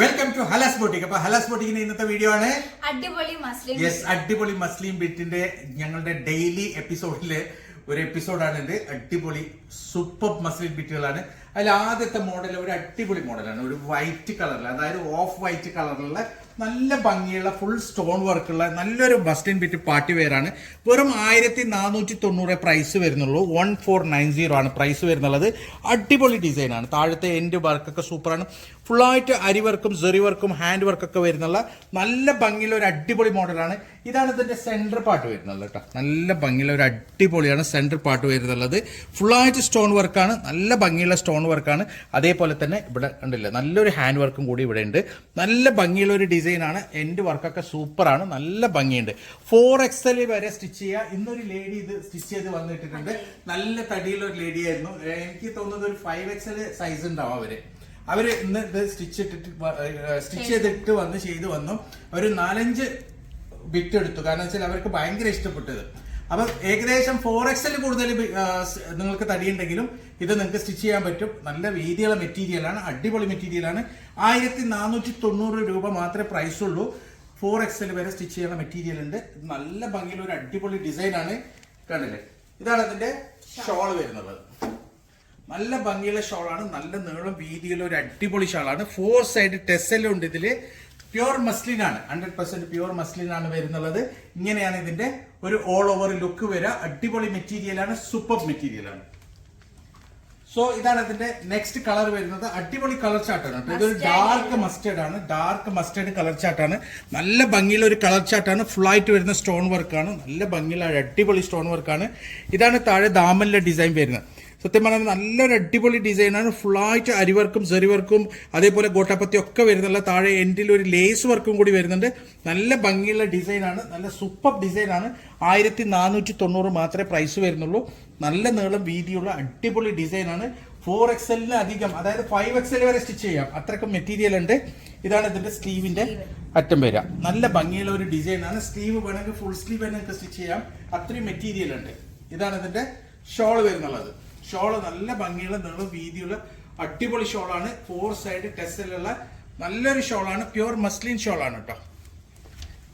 Welcome to ഹലാസ് boutique അപ്പൊ ഹലാസ് ബോട്ടിക്കിന്റെ ഇന്നത്തെ video ആണ്. അടിപൊളി മസ്ലിം യെസ് അടിപൊളി മസ്ലിം ബിറ്റിന്റെ ഞങ്ങളുടെ ഡെയിലി എപ്പിസോഡിലെ ഒരു എപ്പിസോഡാണ് ഇത്. അടിപൊളി സൂപ്പർ മസ്ലിം ബിറ്റുകളാണ്. അതിൽ ആദ്യത്തെ മോഡൽ ഒരു അടിപൊളി മോഡലാണ് ഒരു വൈറ്റ് കളറിൽ അതായത് ഓഫ് വൈറ്റ് കളറിലുള്ള നല്ല ഭംഗിയുള്ള ഫുൾ സ്റ്റോൺ വർക്കുള്ള നല്ലൊരു ബസ്റ്റിൻ ബിറ്റ് പാർട്ടി വെയറാണ് ആണ്. വെറും ആയിരത്തി നാനൂറ്റി തൊണ്ണൂറ് പ്രൈസ് വരുന്നുള്ളൂ. വൺ ഫോർ നയൻ സീറോ ആണ് പ്രൈസ് വരുന്നുള്ളത്. അടിപൊളി ഡിസൈനാണ് ആണ്. താഴത്തെ എൻഡ് വർക്കൊക്കെ സൂപ്പറാണ് ഫുള്ളായിട്ട് അരിവർക്കും സെറി വർക്കും ഹാൻഡ് വർക്കൊക്കെ വരുന്നുള്ള നല്ല ഭംഗിയുള്ള ഒരു അടിപൊളി മോഡലാണ്. ഇതാണ് ഇതിന്റെ സെന്റർ പാർട്ട് വരുന്നത് കേട്ടോ. നല്ല ഭംഗിയുള്ള ഒരു അടിപൊളിയാണ് സെന്റർ പാർട്ട് വരുന്നുള്ളത്. ഫുള്ളായിട്ട് സ്റ്റോൺ വർക്കാണ് നല്ല ഭംഗിയുള്ള സ്റ്റോൺ വർക്കാണ് അതേപോലെ തന്നെ ഇവിടെ ഉണ്ടല്ലോ നല്ലൊരു ഹാൻഡ് വർക്കും കൂടി ഇവിടെ ഉണ്ട്. നല്ല ഭംഗിയുള്ള ഒരു ഡിസൈനാണ് എന്റെ വർക്കൊക്കെ സൂപ്പറാണ് നല്ല ഭംഗിയുണ്ട്. ഫോർ എക്സൽ വരെ സ്റ്റിച്ച് ചെയ്യുക ഇന്നൊരു ലേഡി ഇത് സ്റ്റിച്ച് ചെയ്ത് വന്നിട്ടുണ്ട് നല്ല തടിയുള്ള ഒരു ലേഡി ആയിരുന്നു. എനിക്ക് തോന്നുന്നത് ഒരു ഫൈവ് എക്സൽ സൈസ് ഉണ്ടാവും അവർ. അവർ ഇന്ന് ഇത് സ്റ്റിച്ച് ഇട്ടിട്ട് സ്റ്റിച്ച് ചെയ്തിട്ട് വന്ന് ചെയ്ത് വന്നു. ഒരു നാലഞ്ച് ബിറ്റ് എടുത്തു. കാരണം വെച്ചാൽ അവർക്ക് ഭയങ്കര ഇഷ്ടപ്പെട്ടത്. അപ്പൊ ഏകദേശം ഫോർ എക്സൽ കൂടുതൽ നിങ്ങൾക്ക് തടിയുണ്ടെങ്കിലും ഇത് നിങ്ങൾക്ക് സ്റ്റിച്ച് ചെയ്യാൻ പറ്റും. നല്ല വീതിയുള്ള മെറ്റീരിയലാണ് അടിപൊളി മെറ്റീരിയലാണ് ആയിരത്തി നാനൂറ്റി തൊണ്ണൂറ് രൂപ മാത്രമേ പ്രൈസ് ഉള്ളൂ. ഫോർ എക്സൽ വരെ സ്റ്റിച്ച് ചെയ്യുന്ന മെറ്റീരിയൽ ഉണ്ട്. നല്ല ഭംഗിയുള്ള ഒരു അടിപൊളി ഡിസൈനാണ് ആണ്. കണ്ടില്ലേ? ഇതാണ് അതിന്റെ ഷോൾ. വരുന്നത്. നല്ല ഭംഗിയുള്ള ഷോളാണ് നല്ല നീളം വീതിയുള്ള ഒരു അടിപൊളി ഷോളാണ്. ഫോർ സൈഡ് ടെസ്സെല്ലാം ഉണ്ട് ഇതിൽ. പ്യുവർ മസ്ലിൻ ആണ്. ഹൺഡ്രഡ് പെർസെന്റ് പ്യുവർ മസ്ലിൻ ആണ് വരുന്നുള്ളത്. ഇങ്ങനെയാണ് ഇതിന്റെ ഒരു ഓൾ ഓവർ ലുക്ക് വരിക. അടിപൊളി മെറ്റീരിയൽ ആണ് സൂപ്പർ മെറ്റീരിയൽ ആണ്. സോ ഇതാണ് ഇതിന്റെ നെക്സ്റ്റ് കളർ വരുന്നത്. അടിപൊളി കളർ ചാർട്ടാണ് ഇതൊരു ഡാർക്ക് മസ്റ്റേഡ് ആണ്. ഡാർക്ക് മസ്റ്റേഡ് കളർ ചാർട്ടാണ് നല്ല ഭംഗിയുള്ള ഒരു കളർ ചാർട്ടാണ് ഫുൾ ആയിട്ട് വരുന്ന സ്റ്റോൺ വർക്കാണ് നല്ല ഭംഗിയുള്ള അടിപൊളി സ്റ്റോൺ വർക്കാണ് ഇതാണ് താഴെ ദാമലിന്റെ ഡിസൈൻ വരുന്നത്. സത്യം പറഞ്ഞാൽ നല്ലൊരു അടിപൊളി ഡിസൈനാണ്. ഫുള്ളായിട്ട് അരിവർക്കും സെറിവർക്കും അതേപോലെ ഗോട്ടാപ്പത്തി ഒക്കെ വരുന്നുള്ള താഴെ എൻഡിൽ ഒരു ലേസ് വർക്കും കൂടി വരുന്നുണ്ട്. നല്ല ഭംഗിയുള്ള ഡിസൈനാണ്. നല്ല സൂപ്പർ ഡിസൈനാണ്. ആയിരത്തി നാനൂറ്റി തൊണ്ണൂറ് മാത്രമേ പ്രൈസ് വരുന്നുള്ളൂ. നല്ല നീളം വീതിയുള്ള അടിപൊളി ഡിസൈനാണ്. ഫോർ എക്സലിന് അധികം അതായത് ഫൈവ് എക്സൽ വരെ സ്റ്റിച്ച് ചെയ്യാം. അത്രക്കും മെറ്റീരിയൽ ഉണ്ട്. ഇതാണ് ഇതിന്റെ സ്ലീവിന്റെ അറ്റം വരിക. നല്ല ഭംഗിയുള്ള ഒരു ഡിസൈനാണ്. സ്ലീവ് വേണമെങ്കിൽ ഫുൾ സ്ലീവ് വേണമെങ്കിൽ സ്റ്റിച്ച് ചെയ്യാം. അത്രയും മെറ്റീരിയൽ ഉണ്ട്. ഇതാണ് ഇതിന്റെ ഷോൾ വരുന്നുള്ളത്. ഷോൾ നല്ല ഭംഗിയുള്ള നീളം വീതിയുള്ള അടിപൊളി ഷോളാണ്. ഫോർ സൈഡ് ടെസ്റ്റിലുള്ള നല്ലൊരു ഷോളാണ്. പ്യുവർ മസ്ലിൻ ഷോളാണ് കേട്ടോ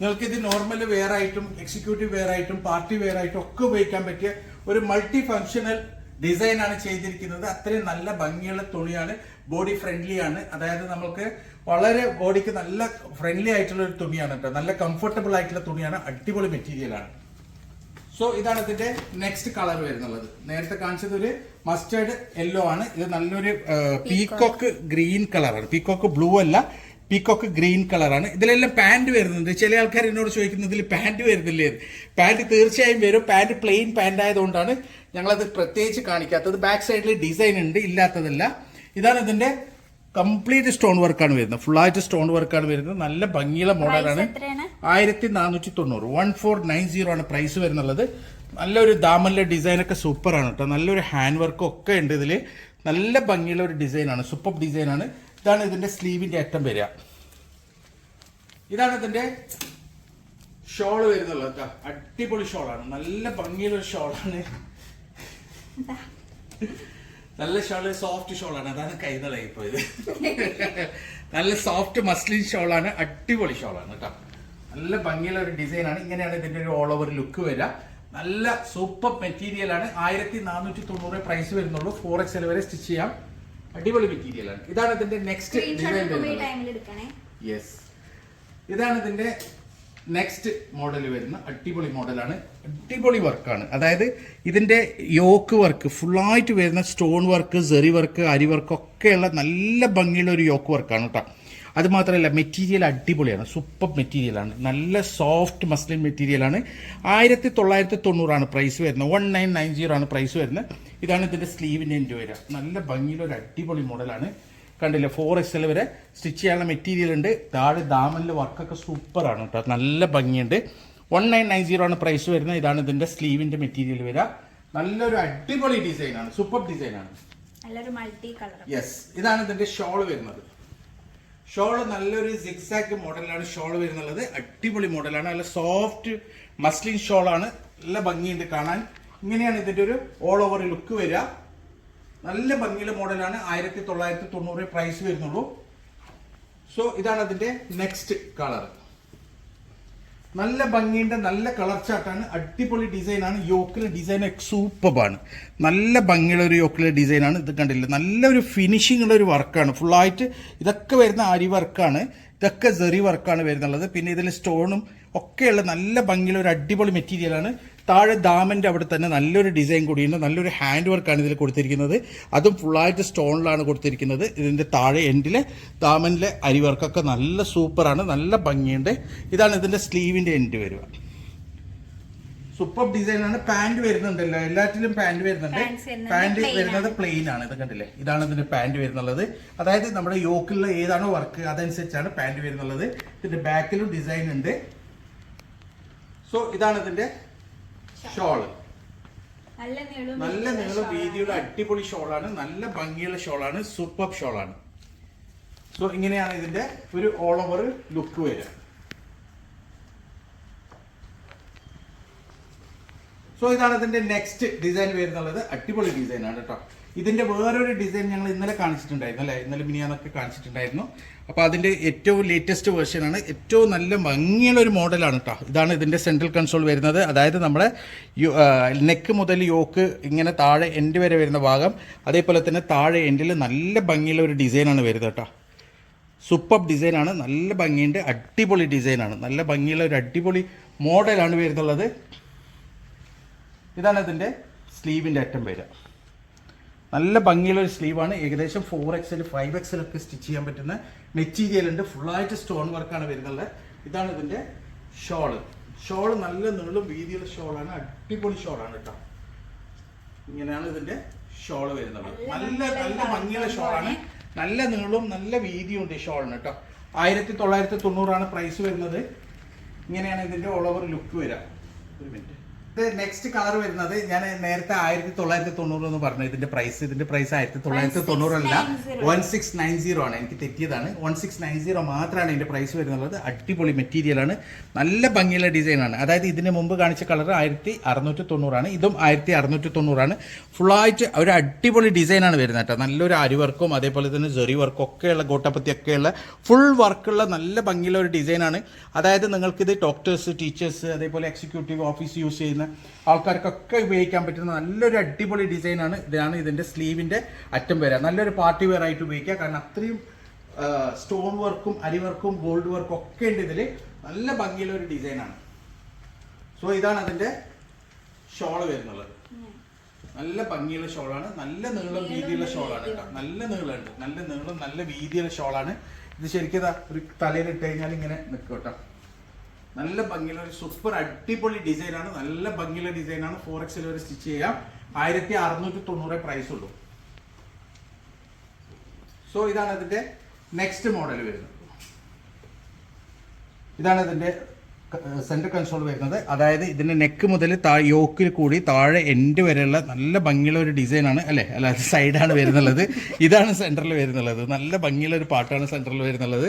നിങ്ങൾക്ക് ഇത് നോർമൽ വെയർ ആയിട്ടും എക്സിക്യൂട്ടീവ് വെയർ ആയിട്ടും പാർട്ടി വെയർ ആയിട്ടും ഒക്കെ ഉപയോഗിക്കാൻ പറ്റിയ ഒരു മൾട്ടി ഫങ്ഷണൽ ഡിസൈൻ ആണ് ചെയ്തിരിക്കുന്നത്. അത്രയും നല്ല ഭംഗിയുള്ള തുണിയാണ്. ബോഡി ഫ്രണ്ട്ലി ആണ്. അതായത് നമുക്ക് വളരെ ബോഡിക്ക് നല്ല ഫ്രണ്ട്ലി ആയിട്ടുള്ള ഒരു തുണിയാണ് കേട്ടോ നല്ല കംഫർട്ടബിൾ ആയിട്ടുള്ള തുണിയാണ്. അടിപൊളി മെറ്റീരിയൽ ആണ്. സോ ഇതാണ് ഇതിന്റെ നെക്സ്റ്റ് കളർ വരുന്നുള്ളത്. നേരത്തെ കാണിച്ചത് ഒരു മസ്റ്റേർഡ് യെല്ലോ ആണ്. ഇത് നല്ലൊരു പീകോക്ക് ഗ്രീൻ കളറാണ് പീകോക്ക് ബ്ലൂ അല്ല പീക്കോക്ക് ഗ്രീൻ കളറാണ് ഇതിലെല്ലാം പാന്റ് വരുന്നുണ്ട്. ചില ആൾക്കാർ എന്നോട് ചോദിക്കുന്നതിൽ പാന്റ് വരുന്നില്ലേ പാന്റ് തീർച്ചയായും വരും. പാന്റ് പ്ലെയിൻ പാന്റ് ആയതുകൊണ്ടാണ് ഞങ്ങളത് പ്രത്യേകിച്ച് കാണിക്കാത്തത്. ബാക്ക് സൈഡിൽ ഡിസൈൻ ഉണ്ട് ഇല്ലാത്തതല്ല. ഇതാണ് ഇതിന്റെ കംപ്ലീറ്റ് സ്റ്റോൺ വർക്കാണ് വരുന്നത്. ആയിട്ട് സ്റ്റോൺ വർക്കാണ് വരുന്നത്. നല്ല ഭംഗിയുള്ള മോഡലാണ്. ആയിരത്തി നാനൂറ്റി തൊണ്ണൂറ് വൺ ഫോർ നയൻ സീറോ ആണ് പ്രൈസ് വരുന്നുള്ളത്. നല്ലൊരു ദാമലിന്റെ ഡിസൈനൊക്കെ സൂപ്പർ ആണ് കേട്ടോ. നല്ലൊരു ഹാൻഡ് വർക്കും ഒക്കെ ഉണ്ട് ഇതിൽ നല്ല ഭംഗിയുള്ള ഒരു ഡിസൈനാണ്. സൂപ്പർ ഡിസൈനാണ്. ഇതാണ് ഇതിന്റെ സ്ലീവിന്റെ അറ്റം വരിക. ഇതാണ് ഇതിന്റെ ഷോൾ വരുന്നുള്ളത് കേട്ടോ. അടിപൊളി ഷോളാണ് നല്ല ഭംഗിയുള്ള ഷോളാണ് നല്ല ഷോൾ സോഫ്റ്റ് ഷോളാണ്. അതാണ് കൈതളായി പോയത്. നല്ല സോഫ്റ്റ് മസ്ലിൻ ഷോളാണ്. അടിപൊളി ഷോളാണ് കേട്ടോ. നല്ല ഭംഗിയുള്ള ഒരു ഡിസൈനാണ്. ഇങ്ങനെയാണ് ഇതിന്റെ ഒരു ഓൾ ഓവർ ലുക്ക് വരിക. നല്ല സൂപ്പർ മെറ്റീരിയൽ ആണ്. ആയിരത്തി നാനൂറ്റി തൊണ്ണൂറ് പ്രൈസ് വരുന്നുള്ളൂ. ഫോർ എക്സ് വരെ സ്റ്റിച്ച് ചെയ്യാം. അടിപൊളി മെറ്റീരിയൽ ആണ്. ഇതാണ് ഇതിന്റെ നെക്സ്റ്റ് ഡിസൈൻ വരുന്നത്. യെസ് ഇതാണ് ഇതിന്റെ നെക്സ്റ്റ് മോഡൽ വരുന്ന അടിപൊളി മോഡലാണ് അടിപൊളി വർക്കാണ് അതായത് ഇതിന്റെ യോക്ക് വർക്ക് ഫുള്ളായിട്ട് വരുന്ന stone work zari work aari work ഒക്കെയുള്ള നല്ല ഭംഗിയുള്ള ഒരു യോക്ക് വർക്കാണ് കേട്ടോ അത് മാത്രമല്ല മെറ്റീരിയൽ അടിപൊളിയാണ്. സൂപ്പർ മെറ്റീരിയലാണ് നല്ല സോഫ്റ്റ് മസ്ലിൻ മെറ്റീരിയലാണ് ആയിരത്തി തൊള്ളായിരത്തി തൊണ്ണൂറാണ് പ്രൈസ് വരുന്നത്. വൺ നയൻ നയൻ സീറോ ആണ് പ്രൈസ് വരുന്നത്. ഇതാണ് ഇതിന്റെ സ്ലീവിന്റെ എന്റെ വരിക നല്ല ഭംഗിയിലൊരു അടിപൊളി മോഡലാണ് കണ്ടില്ലേ? ഫോർ എക്സ് എൽ വരെ സ്റ്റിച്ച് ചെയ്യാനുള്ള മെറ്റീരിയൽ ഉണ്ട്. താഴെ ദാമനിലെ വർക്കൊക്കെ സൂപ്പറാണ് കേട്ടോ. നല്ല ഭംഗിയുണ്ട്. വൺ നയൻ നയൻ സീറോ ആണ് പ്രൈസ് വരുന്നത്. ഇതാണ് ഇതിന്റെ സ്ലീവിന്റെ മെറ്റീരിയൽ വരിക. നല്ലൊരു അടിപൊളി ഡിസൈനാണ് സൂപ്പർ ഡിസൈനാണ് യെസ് ഇതാണ് ഇതിന്റെ ഷോൾ വരുന്നത്. ഷോൾ നല്ലൊരു സിക്സാക്ക് മോഡലാണ് ഷോൾ വരുന്നുള്ളത്. അടിപൊളി മോഡലാണ് നല്ല സോഫ്റ്റ് മസ്ലിൻ ഷോളാണ് നല്ല ഭംഗിയുണ്ട് കാണാൻ. ഇങ്ങനെയാണ് ഇതിന്റെ ഒരു ഓൾ ഓവർ ലുക്ക് വരിക. നല്ല ഭംഗിയുള്ള മോഡലാണ് ആയിരത്തി തൊള്ളായിരത്തി തൊണ്ണൂറ് പ്രൈസ് വരുന്നുള്ളൂ. സോ ഇതാണ് അതിന്റെ നെക്സ്റ്റ് കളർ നല്ല ഭംഗിയുടെ നല്ല കളർ ചാർട്ടാണ് അടിപൊളി ഡിസൈനാണ് യോക്കിലെ ഡിസൈൻ സൂപ്പറാണ് നല്ല ഭംഗിയുള്ള ഒരു യോക്കിലെ ഡിസൈനാണ് ഇത് കണ്ടില്ല? നല്ലൊരു ഫിനിഷിംഗ് ഉള്ള ഒരു വർക്കാണ് ഫുള്ളായിട്ട് ഇതൊക്കെ വരുന്ന അരി വർക്കാണ് ഇതൊക്കെ സെറി വർക്കാണ് വരുന്നുള്ളത്. പിന്നെ ഇതിൽ സ്റ്റോണും ഒക്കെയുള്ള നല്ല ഭംഗിയുള്ള ഒരു അടിപൊളി മെറ്റീരിയലാണ് താഴെ ദാമന്റെ അവിടെ തന്നെ നല്ലൊരു ഡിസൈൻ കൂടിയുണ്ട്. നല്ലൊരു ഹാൻഡ് വർക്കാണ് ഇതിൽ കൊടുത്തിരിക്കുന്നത്. അതും ഫുള്ളായിട്ട് സ്റ്റോണിലാണ് കൊടുത്തിരിക്കുന്നത്. ഇതിന്റെ താഴെ എൻഡിലെ ദാമനിലെ അരി വർക്കൊക്കെ നല്ല സൂപ്പറാണ് നല്ല ഭംഗിയുണ്ട്. ഇതാണ് ഇതിന്റെ സ്ലീവിന്റെ എൻഡ് വരിക. സൂപ്പർ ഡിസൈനാണ് പാന്റ് വരുന്നുണ്ടല്ലോ എല്ലാറ്റിലും പാന്റ് വരുന്നുണ്ട്. പാന്റ് വരുന്നത് പ്ലെയിൻ ആണ്. ഇത് കണ്ടില്ലേ? ഇതാണ് ഇതിന്റെ പാന്റ് വരുന്നുള്ളത്. അതായത് നമ്മുടെ യോക്കിലുള്ള ഏതാണോ വർക്ക് അതനുസരിച്ചാണ് പാന്റ് വരുന്നുള്ളത്. ഇതിന്റെ ബാക്കിലും ഡിസൈൻ ഉണ്ട്. സോ ഇതാണ് ഇതിന്റെ ഷോൾ. നല്ല നീളം വീതിയുടെ അടിപൊളി ഷോളാണ്. നല്ല ഭംഗിയുള്ള ഷോളാണ്. സൂപ്പർ ഷോളാണ്. സോ ഇങ്ങനെയാണ് ഇതിന്റെ ഒരു ഓൾ ഓവർ ലുക്ക് വരിക. സോ ഇതാണ് ഇതിന്റെ നെക്സ്റ്റ് ഡിസൈൻ വരുന്നുള്ളത്. അടിപൊളി ഡിസൈൻ ആണ് കേട്ടോ ഇതിന്റെ വേറൊരു ഡിസൈൻ ഞങ്ങൾ ഇന്നലെ കാണിച്ചിട്ടുണ്ടായിരുന്നു അല്ലേ? ഇന്നലെ മിനിയാന്നൊക്കെ കാണിച്ചിട്ടുണ്ടായിരുന്നു. അപ്പോൾ അതിന്റെ ഏറ്റവും ലേറ്റസ്റ്റ് വേർഷൻ ആണ്. ഏറ്റവും നല്ല ഭംഗിയുള്ള ഒരു മോഡലാണ് കേട്ടോ ഇതാണ് ഇതിന്റെ സെൻട്രൽ കൺസോൾ വരുന്നത്. അതായത് നമ്മുടെ നെക്ക് മുതൽ യോക്ക് ഇങ്ങനെ താഴെ എൻഡ് വരെ വരുന്ന ഭാഗം. അതേപോലെ തന്നെ താഴെ എൻഡിൽ നല്ല ഭംഗിയുള്ള ഒരു ഡിസൈനാണ് വരുന്നത് കേട്ടോ സൂപ്പർ ഡിസൈനാണ് നല്ല ഭംഗിയുണ്ട്. അടിപൊളി ഡിസൈനാണ് നല്ല ഭംഗിയുള്ള ഒരു അടിപൊളി മോഡലാണ് വരുന്നുള്ളത്. ഇതാണ് ഇതിന്റെ സ്ലീവിന്റെ അറ്റം വരിക നല്ല ഭംഗിയുള്ള ഒരു സ്ലീവാണ് ഏകദേശം ഫോർ എക്സൽ ഫൈവ് എക്സൽ ഒക്കെ സ്റ്റിച്ച് ചെയ്യാൻ പറ്റുന്ന മെറ്റീരിയൽ ഉണ്ട് ഫുള്ളായിട്ട് സ്റ്റോൺ വർക്കാണ് വരുന്നത്. ഇതാണ് ഇതിന്റെ ഷോൾ ഷോൾ നല്ല നീളും വീതിയുള്ള ഷോളാണ് അടിപൊളി ഷോളാണ് കേട്ടോ ഇങ്ങനെയാണ് ഇതിന്റെ ഷോൾ വരുന്നത്. നല്ല നല്ല ഭംഗിയുള്ള ഷോളാണ് നല്ല നീളവും നല്ല വീതിയും ഉണ്ട് ഈ ഷോളിന് കേട്ടോ ആയിരത്തി തൊള്ളായിരത്തി തൊണ്ണൂറാണ് പ്രൈസ് വരുന്നത്. ഇങ്ങനെയാണ് ഇതിന്റെ ഓൾ ഓവർ ലുക്ക് വരിക. ഒരു മിനിറ്റ് ഇത് നെക്സ്റ്റ് കളർ വരുന്നത് ഞാൻ നേരത്തെ ആയിരത്തി തൊള്ളായിരത്തി തൊണ്ണൂറ് എന്ന് പറഞ്ഞു. ഇതിന്റെ പ്രൈസ് ഇതിന്റെ പ്രൈസ് ആയിരത്തി തൊള്ളായിരത്തി തൊണ്ണൂറല്ല 1690. വൺ സിക്സ് നയൻ സീറോ ആണ്. എനിക്ക് തെറ്റിയതാണ്. വൺ സിക്സ് നയൻ സീറോ മാത്രമാണ് ഇതിന്റെ പ്രൈസ് വരുന്നത് അടിപൊളി മെറ്റീരിയൽ ആണ്. നല്ല ഭംഗിയുള്ള ഡിസൈൻ ആണ്. അതായത് ഇതിന് മുമ്പ് കാണിച്ച കളർ ആയിരത്തി അറുന്നൂറ്റി തൊണ്ണൂറാണ് ഇതും ആയിരത്തി അറുന്നൂറ്റി തൊണ്ണൂറാണ് ഫുള്ളായിട്ട് ഒരു അടിപൊളി ഡിസൈനാണ് വരുന്നത് കേട്ടോ. നല്ലൊരു അരി വർക്കും അതേപോലെ തന്നെ ജെറി വർക്കും ഒക്കെയുള്ള ഗോട്ടപ്പത്തി ഒക്കെയുള്ള ഫുൾ വർക്കുള്ള നല്ല ഭംഗിയുള്ള ഒരു ഡിസൈനാണ് അതായത് നിങ്ങൾക്കിത് ഡോക്ടേഴ്സ് ടീച്ചേഴ്സ് അതേപോലെ എക്സിക്യൂട്ടീവ് ഓഫീസ് യൂസ് ചെയ്യുന്ന ആൾക്കാർക്കൊക്കെ ഉപയോഗിക്കാൻ പറ്റുന്ന നല്ലൊരു അടിപൊളി ഡിസൈനാണ് ഇതാണ് ഇതിന്റെ സ്ലീവിന്റെ അറ്റം വരിക നല്ലൊരു പാർട്ടി വെയർ ആയിട്ട് ഉപയോഗിക്കുക. കാരണം അത്രയും സ്റ്റോൺ വർക്കും അരി വർക്കും ഗോൾഡ് വർക്കും ഒക്കെ ഉണ്ട് ഇതിൽ നല്ല ഭംഗിയുള്ള ഒരു ഡിസൈനാണ്. സോ ഇതാണ് അതിന്റെ ഷോൾ വരുന്നത്. നല്ല ഭംഗിയുള്ള ഷോളാണ്. നല്ല നീളം വീതിയുള്ള ഷോളാണ് കേട്ടോ. നല്ല നീളമുണ്ട്. നല്ല നീളം നല്ല വീതിയുള്ള ഷോളാണ്. ഇത് ശരിക്കും ഒരു തലയിൽ ഇട്ട് കഴിഞ്ഞാൽ ഇങ്ങനെ നിൽക്കും കേട്ടോ. നല്ല ഭംഗിയുള്ള ഒരു സൂപ്പർ അടിപൊളി ഡിസൈനാണ് നല്ല ഭംഗിയുള്ള ഡിസൈനാണ് ഫോർ എക്സിൽ വരെ സ്റ്റിച്ച് ചെയ്യാം. ആയിരത്തി അറുന്നൂറ്റി തൊണ്ണൂറ് പ്രൈസ് ഉള്ളൂ. സോ ഇതാണ് അതിന്റെ നെക്സ്റ്റ് മോഡൽ വരുന്നത്. ഇതാണ് ഇതിന്റെ സെന്റർ കൺസോൾ വരുന്നത്. അതായത് ഇതിന്റെ നെക്ക് മുതൽ താ യോക്കിൽ കൂടി താഴെ എൻഡ് വരെയുള്ള നല്ല ഭംഗിയുള്ള ഒരു ഡിസൈനാണ് അല്ലേ? അല്ല സൈഡാണ് വരുന്നുള്ളത്. ഇതാണ് സെന്ററിൽ വരുന്നുള്ളത്. നല്ല ഭംഗിയുള്ള ഒരു പാട്ടാണ് സെന്ററിൽ വരുന്നുള്ളത്.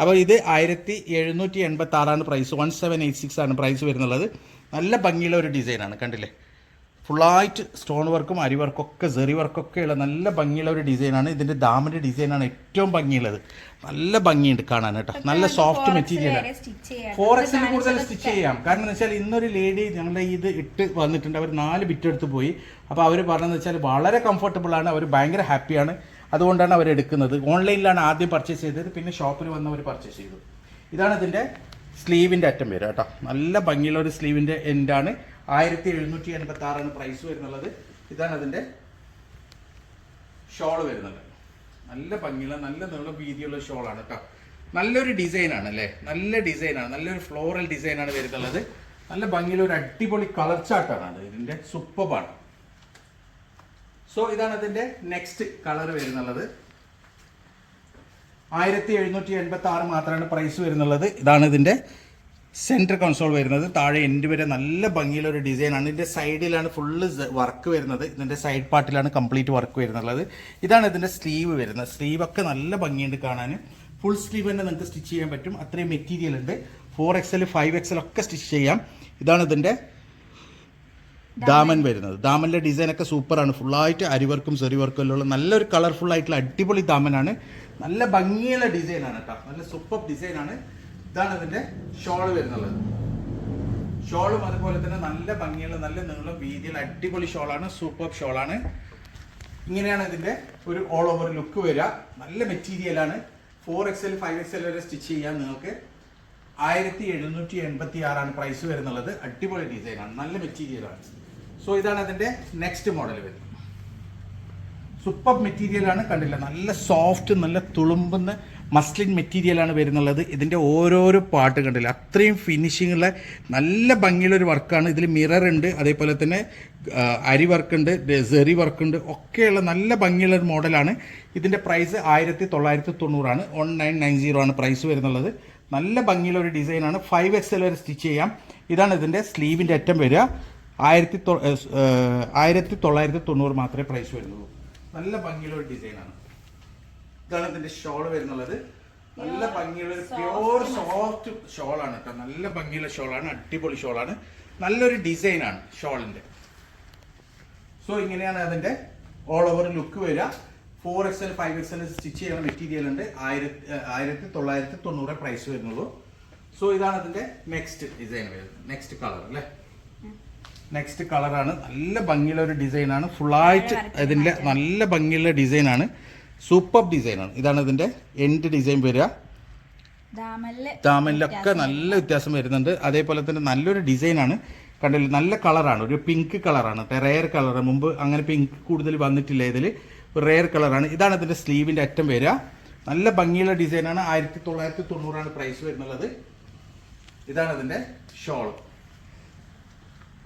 അപ്പോൾ ഇത് ആയിരത്തി എഴുന്നൂറ്റി എൺപത്തി ആറാണ് price one seven eight six ആണ് പ്രൈസ് വരുന്നുള്ളത്. നല്ല ഭംഗിയുള്ള ഒരു ഡിസൈനാണ് കണ്ടില്ലേ? ഫുള്ളായിട്ട് സ്റ്റോൺ വർക്കും അരി വർക്കും ഒക്കെ സെറി വർക്കൊക്കെ ഉള്ള നല്ല ഭംഗിയുള്ള ഒരു ഡിസൈനാണ് ഇതിന്റെ ദാമിന്റെ ഡിസൈനാണ് ഏറ്റവും ഭംഗിയുള്ളത്. നല്ല ഭംഗിയുണ്ട് കാണാൻ കേട്ടോ. നല്ല സോഫ്റ്റ് മെറ്റീരിയലാണ് ഫോർ എക്സിൽ കൂടുതൽ സ്റ്റിച്ച് ചെയ്യാം. കാരണം എന്ന് വെച്ചാൽ ഇന്നൊരു ലേഡി ഞങ്ങളുടെ ഇത് ഇട്ട് വന്നിട്ടുണ്ട്. അവർ നാല് ബിറ്റ് എടുത്ത് പോയി. അപ്പോൾ അവർ പറഞ്ഞതെന്ന് വെച്ചാൽ വളരെ കംഫർട്ടബിൾ ആണ്. അവർ ഭയങ്കര ഹാപ്പിയാണ് അതുകൊണ്ടാണ് അവർ എടുക്കുന്നത്. ഓൺലൈനിലാണ് ആദ്യം പർച്ചേസ് ചെയ്തത്. പിന്നെ ഷോപ്പിൽ വന്ന് അവർ പർച്ചേസ് ചെയ്തു. ഇതാണ് ഇതിന്റെ സ്ലീവിന്റെ അറ്റം വരിക കേട്ടോ. നല്ല ഭംഗിയുള്ള ഒരു സ്ലീവിന്റെ എൻഡാണ് ആയിരത്തി എഴുന്നൂറ്റി എൺപത്തി ആറാണ് പ്രൈസ് വരുന്നുള്ളത്. ഇതാണ് അതിന്റെ ഷോൾ വരുന്നത്. നല്ല ഭംഗിയുള്ള നല്ല നീളം വീതിയുള്ള ഷോളാണ് കേട്ടോ നല്ലൊരു ഡിസൈനാണ് അല്ലേ? നല്ല ഡിസൈനാണ് നല്ലൊരു ഫ്ലോറൽ ഡിസൈനാണ് വരുന്നുള്ളത്. നല്ല ഭംഗിയുള്ള ഒരു അടിപൊളി കളർ ചാർട്ടാണ് അത്. ഇതിന്റെ സൂപ്പറാണ് സോ ഇതാണ് അതിന്റെ നെക്സ്റ്റ് കളർ വരുന്നുള്ളത്. ആയിരത്തി എഴുന്നൂറ്റി എൺപത്തി ആറ് മാത്രമാണ് പ്രൈസ് വരുന്നുള്ളത്. ഇതാണ് ഇതിന്റെ സെന്റർ കൺസോൾ വരുന്നത്. താഴെ എൻഡ് വരെ നല്ല ഭംഗിയിലൊരു ഒരു ഡിസൈനാണ് ഇതിന്റെ സൈഡിലാണ് ഫുള്ള് വർക്ക് വരുന്നത്. ഇതിന്റെ സൈഡ് പാർട്ടിലാണ് കംപ്ലീറ്റ് വർക്ക് വരുന്നുള്ളത്. ഇതാണ് ഇതിന്റെ സ്ലീവ് വരുന്നത്. സ്ലീവൊക്കെ നല്ല ഭംഗിയുണ്ട് കാണാൻ. ഫുൾ സ്ലീവ് തന്നെ നിങ്ങൾക്ക് സ്റ്റിച്ച് ചെയ്യാൻ പറ്റും. അത്രയും മെറ്റീരിയൽ ഉണ്ട്. ഫോർ എക്സൽ ഫൈവ് എക്സൽ ഒക്കെ സ്റ്റിച്ച് ചെയ്യാം. ഇതാണ് ഇതിന്റെ ദാമൻ വരുന്നത്. ദാമന്റെ ഡിസൈനൊക്കെ സൂപ്പറാണ് ഫുള്ളായിട്ട് അരിവർക്കും സെറിവർക്കും എല്ലാം ഉള്ള നല്ലൊരു കളർഫുൾ ആയിട്ടുള്ള അടിപൊളി ദാമനാണ് നല്ല ഭംഗിയുള്ള ഡിസൈനാണ് കേട്ടോ നല്ല സൂപ്പർ ഡിസൈനാണ് ഇതാണ് ഇതിന്റെ ഷോൾ വരുന്നത് ഷോളും അതുപോലെ തന്നെ നല്ല ഭംഗിയുള്ള നല്ല നീളം വീതിയുള്ള അടിപൊളി ഷോളാണ് സൂപ്പർ ഷോളാണ്. ഇങ്ങനെയാണ് ഇതിന്റെ ഒരു ഓൾ ഓവർ ലുക്ക് വരിക. നല്ല മെറ്റീരിയലാണ് four X L five X L വരെ സ്റ്റിച്ച് ചെയ്യാൻ നിങ്ങൾക്ക്. ആയിരത്തി എഴുന്നൂറ്റി എൺപത്തി ആറാണ് പ്രൈസ് വരുന്നുള്ളത്. അടിപൊളി ഡിസൈനാണ് നല്ല മെറ്റീരിയലാണ് സോ ഇതാണ് അതിന്റെ നെക്സ്റ്റ് മോഡൽ വരുന്നത് സൂപ്പർ മെറ്റീരിയലാണ് കണ്ടില്ല? നല്ല സോഫ്റ്റ് നല്ല തുളുമ്പുന്ന മസ്ലിൻ മെറ്റീരിയലാണ് വരുന്നുള്ളത്. ഇതിന്റെ ഓരോരോ പാട്ട് കണ്ടില്ല? അത്രയും ഫിനിഷിംഗ് ഉള്ള നല്ല ഭംഗിയുള്ളൊരു വർക്കാണ് ഇതിൽ മിറർ ഉണ്ട്. അതേപോലെ തന്നെ അരി വർക്ക് ഉണ്ട് സെറി വർക്ക് ഉണ്ട്. ഒക്കെയുള്ള നല്ല ഭംഗിയുള്ള ഒരു മോഡലാണ് ഇതിന്റെ പ്രൈസ് ആയിരത്തി തൊള്ളായിരത്തി തൊണ്ണൂറാണ് വൺ നയൻ നയൻ സീറോ ആണ് പ്രൈസ് വരുന്നുള്ളത്. നല്ല ഭംഗിയുള്ള ഒരു ഡിസൈനാണ് ഫൈവ് എക്സ് എൽ വരെ സ്റ്റിച്ച് ചെയ്യാം. ഇതാണ് ഇതിന്റെ സ്ലീവിന്റെ അറ്റം വരിക. ആയിരത്തി ആയിരത്തി തൊള്ളായിരത്തി തൊണ്ണൂറ് മാത്രമേ പ്രൈസ് വരുന്നുള്ളൂ. നല്ല ഭംഗിയുള്ള ഒരു ഡിസൈനാണ് ഇതാണ് ഇതിന്റെ ഷോൾ വരുന്നുള്ളത്. നല്ല ഭംഗിയുള്ള ഒരു പ്യോർ സോഫ്റ്റ് ഷോളാണ് കേട്ടോ. നല്ല ഭംഗിയുള്ള ഷോളാണ് അടിപൊളി ഷോളാണ്. നല്ലൊരു ഡിസൈനാണ് ഷോളിന്റെ. സോ ഇങ്ങനെയാണ് അതിന്റെ ഓൾ ഓവർ ലുക്ക് വരിക. Four X L five X L stitch ചെയ്യുന്ന മെറ്റീരിയൽ ഉണ്ട്. ആയിരത്തി ആയിരത്തി തൊള്ളായിരത്തി തൊണ്ണൂറ് പ്രൈസ് വരുന്നുള്ളൂ. സോ ഇതാണ് അതിന്റെ നെക്സ്റ്റ് ഡിസൈൻ വരുന്നത്. നെക്സ്റ്റ് കളർ അല്ലേ? നെക്സ്റ്റ് കളറാണ് നല്ല ഭംഗിയുള്ള ഒരു ഡിസൈനാണ് ഫുള്ളായിട്ട് ഇതിന്റെ നല്ല ഭംഗിയുള്ള ഡിസൈനാണ് സൂപ്പർ ഡിസൈനാണ്. ഇതാണ് ഇതിന്റെ എൻഡ് ഡിസൈൻ വരിക. ദാമനിലൊക്കെ നല്ല വ്യത്യാസം വരുന്നുണ്ട്. അതേപോലെ തന്നെ നല്ലൊരു ഡിസൈനാണ്. കണ്ടില്ല നല്ല കളറാണ്. ഒരു പിങ്ക് കളറാണ്. റെയർ കളർ മുമ്പ് അങ്ങനെ പിങ്ക് കൂടുതൽ വന്നിട്ടില്ല ഇതിൽ റെയർ കളറാണ്. ഇതാണ് ഇതിന്റെ സ്ലീവിന്റെ അറ്റം വരിക. നല്ല ഭംഗിയുള്ള ഡിസൈനാണ്. ആയിരത്തി തൊള്ളായിരത്തി തൊണ്ണൂറാണ് പ്രൈസ് വരുന്നുള്ളത്. ഇതാണ് ഇതിന്റെ ഷോൾ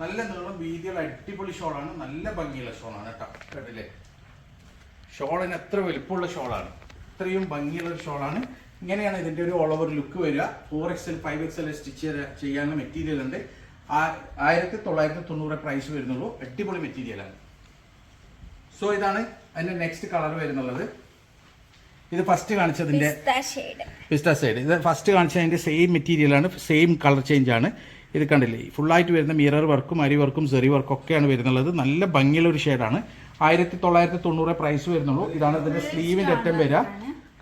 നല്ല നീളം വീതിയുള്ള അടിപൊളി ഷോളാണ് നല്ല ഭംഗിയുള്ള ഷോളാണ് കേട്ടോ. കേട്ടില്ലേ ഷോളിന് എത്ര വലിപ്പമുള്ള ഷോളാണ്? ഇത്രയും ഭംഗിയുള്ള ഒരു ഷോളാണ്. ഇങ്ങനെയാണ് ഇതിന്റെ ഒരു ഓൾ ഓവർ ലുക്ക് വരിക. Four X L five X L stitch ചെയ്യാനുള്ള മെറ്റീരിയൽ ഉണ്ട്. ആയിരത്തി തൊള്ളായിരത്തി തൊണ്ണൂറ് പ്രൈസ് വരുന്നുള്ളൂ. അടിപൊളി മെറ്റീരിയലാണ് സോ ഇതാണ് അതിന്റെ നെക്സ്റ്റ് കളർ വരുന്നുള്ളത്. ഇത് ഫസ്റ്റ് കാണിച്ചതിന്റെ പിസ്റ്റ സൈഡ് ഇത് ഫസ്റ്റ് കാണിച്ചതിന്റെ സെയിം മെറ്റീരിയലാണ് സെയിം കളർ ചേഞ്ച് ആണ്. ഇത് കണ്ടില്ലേ? ഫുള്ളായിട്ട് വരുന്ന മിറർ വർക്കും അരി വർക്കും സെറി വർക്കും ഒക്കെയാണ് വരുന്നുള്ളത്. നല്ല ഭംഗിയുള്ള ഒരു ഷെയ്ഡാണ് ആയിരത്തി തൊള്ളായിരത്തി തൊണ്ണൂറ് പ്രൈസ് വരുന്നുള്ളൂ. ഇതാണ് ഇതിന്റെ സ്ലീവിന്റെ അറ്റം വരിക.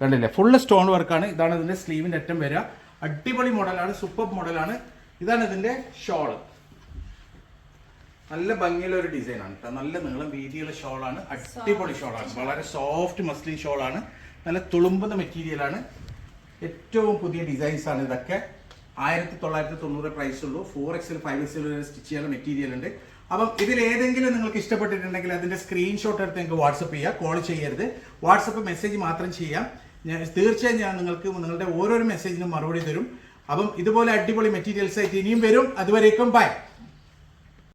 കണ്ടില്ലേ? ഫുള്ള് സ്റ്റോൺ വർക്കാണ് ഇതാണ് ഇതിന്റെ സ്ലീവിന്റെ അറ്റം വരിക. അടിപൊളി മോഡലാണ് സൂപ്പർ മോഡലാണ് ഇതാണ് ഇതിന്റെ ഷോൾ നല്ല ഭംഗിയുള്ള ഒരു ഡിസൈൻ ആണ് കേട്ടോ നല്ല നീളം വീതിയുള്ള ഷോളാണ് അടിപൊളി ഷോളാണ് വളരെ സോഫ്റ്റ് മസ്ലിൻ ഷോളാണ് നല്ല തുളുമ്പുന്ന മെറ്റീരിയലാണ് ഏറ്റവും പുതിയ ഡിസൈൻസ് ആണ് ഇതൊക്കെ. ആയിരത്തി തൊള്ളായിരത്തി തൊണ്ണൂറ് പ്രൈസ് ഉള്ളൂ ഫോർ എക്സിൽ ഫൈവ് എക്സിൽ സ്റ്റിച്ച് ചെയ്യാനുള്ള മെറ്റീരിയൽ ഉണ്ട്. അപ്പം ഇതിൽ ഏതെങ്കിലും നിങ്ങൾക്ക് ഇഷ്ടപ്പെട്ടിട്ടുണ്ടെങ്കിൽ അതിന്റെ സ്ക്രീൻഷോട്ട് എടുത്ത് നിങ്ങൾക്ക് വാട്സപ്പ് ചെയ്യുക കോൾ ചെയ്യരുത്. വാട്സപ്പ് മെസ്സേജ് മാത്രം ചെയ്യാം. ഞാൻ തീർച്ചയായും ഞാൻ നിങ്ങൾക്ക് നിങ്ങളുടെ ഓരോരോ മെസ്സേജിനും മറുപടി തരും. അപ്പം ഇതുപോലെ അടിപൊളി മെറ്റീരിയൽസ് ആയിട്ട് ഇനിയും വരും. അതുവരേക്കും ബൈ